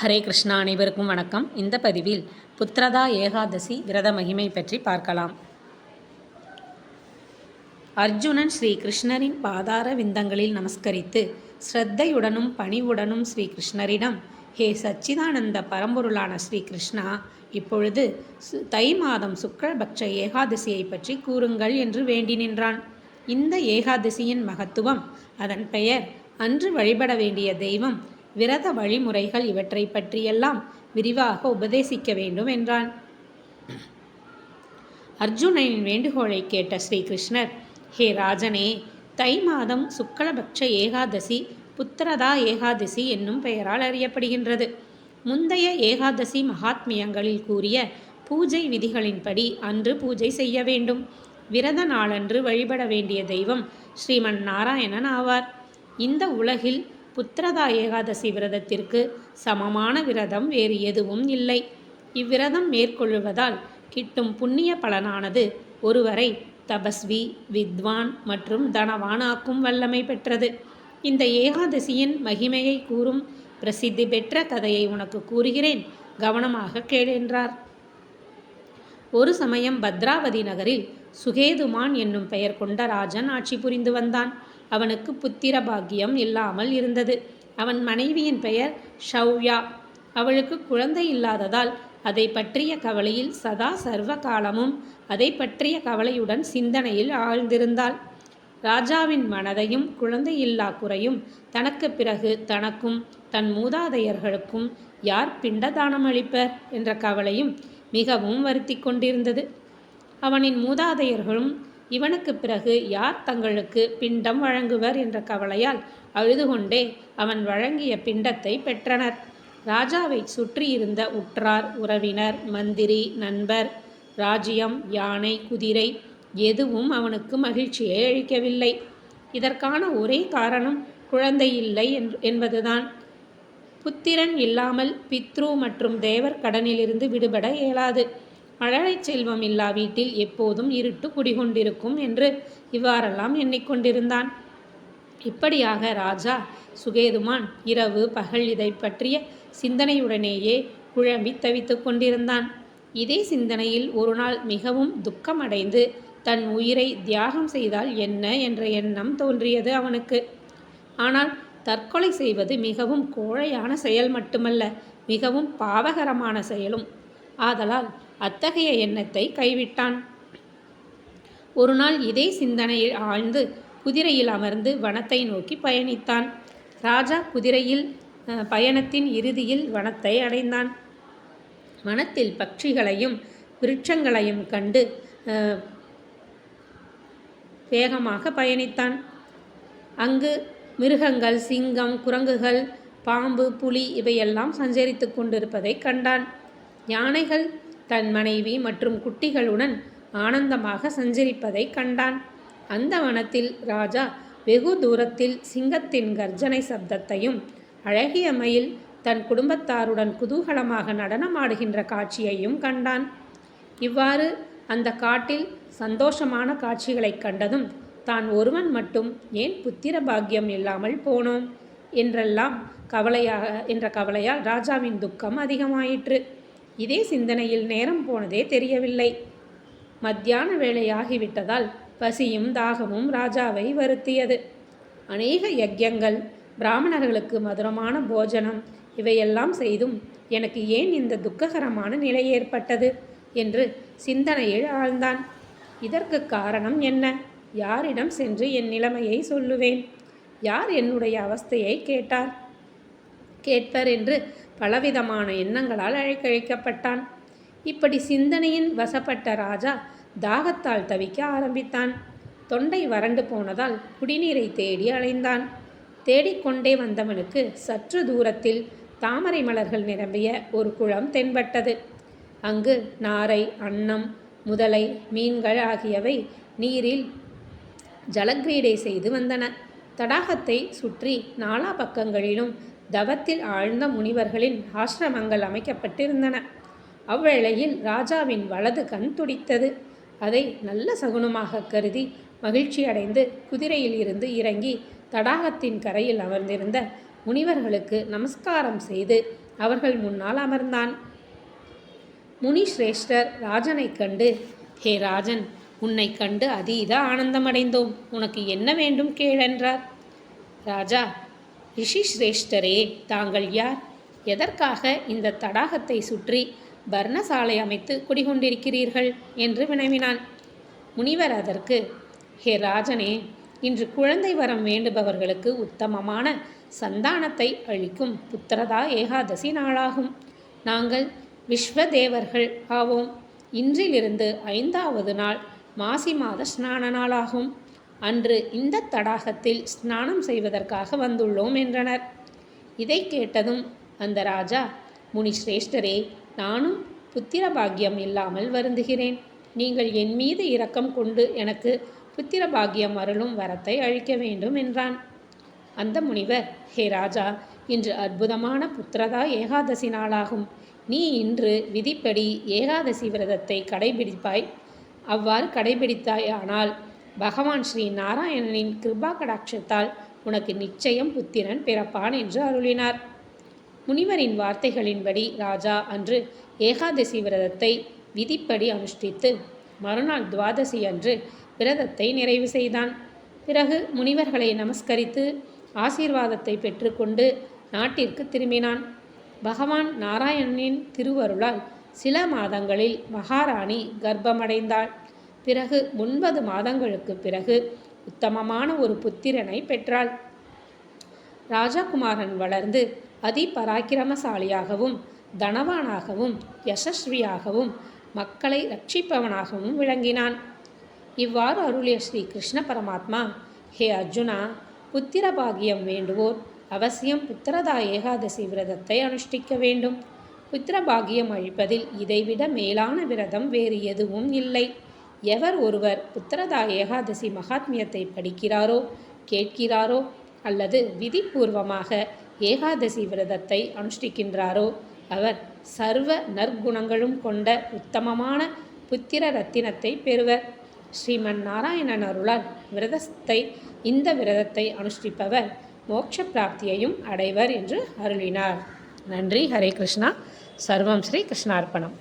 ஹரே கிருஷ்ணா அனைவருக்கும் வணக்கம். இந்த பதிவில் புத்திரதா ஏகாதசி விரத மகிமை பற்றி பார்க்கலாம். அர்ஜுனன் ஸ்ரீ கிருஷ்ணரின் பாதார விந்தங்களில் நமஸ்கரித்து ஸ்ரத்தையுடனும் பணிவுடனும் ஸ்ரீ கிருஷ்ணரிடம் ஹே சச்சிதானந்த பரம்பொருளான ஸ்ரீ கிருஷ்ணா இப்பொழுது சு- தை மாதம் சுக்லபக்ஷ ஏகாதசியை பற்றி கூறுங்கள் என்று வேண்டி நின்றான். இந்த ஏகாதசியின் மகத்துவம் அதன் பெயர் அன்று வழிபட வேண்டிய தெய்வம் விரத வழிமுறைகள் இவற்றை பற்றியெல்லாம் விரிவாக உபதேசிக்க வேண்டும் என்றான். அர்ஜுனனின் வேண்டுகோளை கேட்ட ஸ்ரீகிருஷ்ணர் ஹே ராஜனே தை மாதம் சுக்லபக்ஷ ஏகாதசி புத்திரதா ஏகாதசி என்னும் பெயரால் அறியப்படுகின்றது. முந்தைய ஏகாதசி மகாத்மியங்களில் கூறிய பூஜை விதிகளின்படி அன்று பூஜை செய்ய வேண்டும். விரத நாளன்று வழிபட வேண்டிய தெய்வம் ஸ்ரீமன் நாராயணன் ஆவார். இந்த உலகில் புத்திரதா ஏகாதசி விரதத்திற்கு சமமான விரதம் வேறு எதுவும் இல்லை. இவ்விரதம் மேற்கொள்வதால் கிட்டும் புண்ணிய பலனானது ஒருவரை தபஸ்வி வித்வான் மற்றும் தனவானாக்கும் வல்லமை பெற்றது. இந்த ஏகாதசியின் மகிமையை கூறும் பிரசித்தி பெற்ற கதையை உனக்கு கூறுகிறேன். கவனமாக கேள் என்றார். ஒரு சமயம் பத்ராவதி நகரில் சுகேதுமான் என்னும் பெயர் கொண்ட ராஜன் ஆட்சி புரிந்து வந்தான். அவனுக்கு புத்திர பாக்கியம் இல்லாமல் இருந்தது. அவன் மனைவியின் பெயர் ஷௌயா. அவளுக்கு குழந்தை இல்லாததால் அதை பற்றிய கவலையில் சதா சர்வ காலமும் அதை பற்றிய கவலையுடன் சிந்தனையில் ஆழ்ந்திருந்தாள். ராஜாவின் மனதையும் குழந்தையில்லா குறையும் தனக்கு பிறகு தனக்கும் தன் மூதாதையர்களுக்கும் யார் பிண்டதானம் அளிப்பர் என்ற கவலையும் மிகவும் வருத்தி கொண்டிருந்தது. அவனின் மூதாதையர்களும் இவனுக்கு பிறகு யார் தங்களுக்கு பிண்டம் வழங்குவர் என்ற கவலையால் அழுது கொண்டே அவன் வழங்கிய பிண்டத்தை பெற்றனர். ராஜாவை சுற்றியிருந்த உற்றார் உறவினர் மந்திரி நண்பர் ராஜ்யம் யானை குதிரை எதுவும் அவனுக்கு மகிழ்ச்சியை அளிக்கவில்லை. இதற்கான ஒரே காரணம் குழந்தை இல்லை என்பதுதான். புத்திரன் இல்லாமல் பித்ரு மற்றும் தேவர் கடனிலிருந்து விடுபட இயலாது. மழலைச் செல்வம் இல்லா வீட்டில் எப்போதும் இருட்டு குடிகொண்டிருக்கும் என்று இவ்வாறெல்லாம் எண்ணிக்கொண்டிருந்தான் இப்படியாக ராஜா சுகேதுமான் இரவு பகல் இதை பற்றிய சிந்தனையுடனேயே குழம்பி தவித்துக் கொண்டிருந்தான். இதே சிந்தனையில் ஒரு நாள் மிகவும் துக்கமடைந்து தன் உயிரை தியாகம் செய்தால் என்ன என்ற எண்ணம் தோன்றியது அவனுக்கு. ஆனால் தற்கொலை செய்வது மிகவும் கோழையான செயல் மட்டுமல்ல மிகவும் பாவகரமான செயலும். ஆதலால் அத்தகைய எண்ணத்தை கைவிட்டான். ஒரு நாள் இதே சிந்தனையில் ஆழ்ந்து குதிரையில் அமர்ந்து வனத்தை நோக்கி பயணித்தான். ராஜா குதிரையில் பயணத்தின் இறுதியில் வனத்தை அடைந்தான். வனத்தில் பட்சிகளையும் விருட்சங்களையும் கண்டு வேகமாக பயணித்தான். அங்கு மிருகங்கள் சிங்கம் குரங்குகள் பாம்பு புலி இவையெல்லாம் சஞ்சரித்து கொண்டிருப்பதை கண்டான். யானைகள் தன் மனைவி மற்றும் குட்டிகளுடன் ஆனந்தமாக சஞ்சரிப்பதை கண்டான். அந்த வனத்தில் ராஜா வெகு தூரத்தில் சிங்கத்தின் கர்ஜனை சப்தத்தையும் அழகிய மயில் தன் குடும்பத்தாருடன் குதூகலமாக நடனமாடுகின்ற காட்சியையும் கண்டான். இவ்வாறு அந்த காட்டில் சந்தோஷமான காட்சிகளைக் கண்டதும் தான் ஒருவன் மட்டும் ஏன் புத்திர பாக்கியம் இல்லாமல் போனோம்? என்றெல்லாம் கவலையாக என்ற கவலையால் ராஜாவின் துக்கம் அதிகமாயிற்று. இதே சிந்தனையில் நேரம் போனதே தெரியவில்லை. மத்தியான வேளையாகிவிட்டதால் பசியும் தாகமும் ராஜாவை வருத்தியது. அநேக யஜ்யங்கள் பிராமணர்களுக்கு மதுரமான போஜனம் இவையெல்லாம் செய்தும் எனக்கு ஏன் இந்த துக்ககரமான நிலை ஏற்பட்டது? என்று சிந்தனையில் ஆழ்ந்தான். இதற்கு காரணம் என்ன? யாரிடம் சென்று என் நிலைமையை சொல்லுவேன்? யார் என்னுடைய அவஸ்தையை கேட்டார்? கேட்பர் என்று பலவிதமான எண்ணங்களால் அழைக்கழிக்கப்பட்டான். இப்படி சிந்தனையின் வசப்பட்ட ராஜா தாகத்தால் தவிக்க ஆரம்பித்தான். தொண்டை வறண்டு போனதால் குடிநீரை தேடி அலைந்தான். தேடிக்கொண்டே வந்தவனுக்கு சற்று தூரத்தில் தாமரை மலர்கள் நிரம்பிய ஒரு குளம் தென்பட்டது. அங்கு நாரை அன்னம் முதலை மீன்கள் ஆகியவை நீரில் ஜலக்கிரீடை செய்து வந்தன. தடாகத்தை சுற்றி நாலா பக்கங்களிலும் தவத்தில் ஆழ்ந்த முனிவர்களின் ஆசிரமங்கள் அமைக்கப்பட்டிருந்தன. அவ்வேளையில் ராஜாவின் வலது கண் துடித்தது. அதை நல்ல சகுனமாக கருதி மகிழ்ச்சியடைந்து குதிரையில் இருந்து இறங்கி தடாகத்தின் கரையில் அமர்ந்திருந்த முனிவர்களுக்கு நமஸ்காரம் செய்து அவர்கள் முன்னால் அமர்ந்தான். முனி சிரேஷ்டர் ராஜனைக் கண்டு ஹே ராஜன் உன்னை கண்டு அதீத ஆனந்தமடைந்தோம். உனக்கு என்ன வேண்டும் கேளென்றார் ராஜா ரிஷி சிரேஷ்டரே தாங்கள் யார்? எதற்காக இந்த தடாகத்தை சுற்றி பர்ணசாலை அமைத்து குடிகொண்டிருக்கிறீர்கள்? என்று வினவினான். முனிவர் அதற்கு ஹே ராஜனே இன்று குழந்தை வரம் வேண்டுபவர்களுக்கு உத்தமமான சந்தானத்தை அளிக்கும் புத்திரதா ஏகாதசி நாளாகும். நாங்கள் விஸ்வதேவர்கள் ஆவோம். இன்றிலிருந்து ஐந்தாவது நாள் மாசி மாத ஸ்நான நாளாகும். அன்று இந்த தடாகத்தில் ஸ்நானம் செய்வதற்காக வந்துள்ளோம் என்றனர். இதை கேட்டதும் அந்த ராஜா முனி சிரேஷ்டரே நானும் புத்திர பாக்கியம் இல்லாமல் வருந்துகிறேன். நீங்கள் என் மீது இரக்கம் கொண்டு எனக்கு புத்திர பாக்கியம் அருளும் வரத்தை அழிக்க வேண்டும் என்றான். அந்த முனிவர் ஹே ராஜா இன்று அற்புதமான புத்திரதா ஏகாதசி நாளாகும். நீ இன்று விதிப்படி ஏகாதசி விரதத்தை கடைபிடிப்பாய். அவ்வாறு கடைபிடித்தாயானால் பகவான் ஸ்ரீ நாராயணனின் கிருபா கடாட்சத்தால் உனக்கு நிச்சயம் புத்திரன் பிறப்பான் என்று அருளினார். முனிவரின் வார்த்தைகளின்படி ராஜா அன்று ஏகாதசி விரதத்தை விதிப்படி அனுஷ்டித்து மறுநாள் துவாதசி அன்று விரதத்தை நிறைவு செய்தான். பிறகு முனிவர்களை நமஸ்கரித்து ஆசீர்வாதத்தை பெற்றுக்கொண்டு நாட்டிற்கு திரும்பினான். பகவான் நாராயணனின் திருவருளால் சில மாதங்களில் மகாராணி கர்ப்பமடைந்தாள். பிறகு ஒன்பது மாதங்களுக்கு பிறகு உத்தமமான ஒரு புத்திரனை பெற்றாள். ராஜகுமாரன் வளர்ந்து அதி பராக்கிரமசாலியாகவும் தனவானாகவும் யசஸ்வியாகவும் மக்களை ரட்சிப்பவனாகவும் விளங்கினான். இவ்வாறு அருளிய ஸ்ரீ கிருஷ்ண பரமாத்மா ஹே அர்ஜுனா புத்திர பாகியம் வேண்டுவோர் அவசியம் புத்திரதா ஏகாதசி விரதத்தை அனுஷ்டிக்க வேண்டும். புத்திர பாகியம் அழிப்பதில் இதைவிட மேலான விரதம் வேறு எதுவும் இல்லை. எவர் ஒருவர் புத்திரதா ஏகாதசி மகாத்மியத்தை படிக்கிறாரோ கேட்கிறாரோ அல்லது விதிபூர்வமாக ஏகாதசி விரதத்தை அனுஷ்டிக்கின்றாரோ அவர் சர்வ நற்குணங்களும் கொண்ட உத்தமமான புத்திர ரத்தினத்தை பெறுவர். ஸ்ரீமன் நாராயணன் அருளால் விரதத்தை இந்த விரதத்தை அனுஷ்டிப்பவர் மோட்ச பிராப்தியையும் அடைவர் என்று அருளினார். நன்றி. ஹரே கிருஷ்ணா. சர்வம் ஸ்ரீ கிருஷ்ணார்ப்பணம்.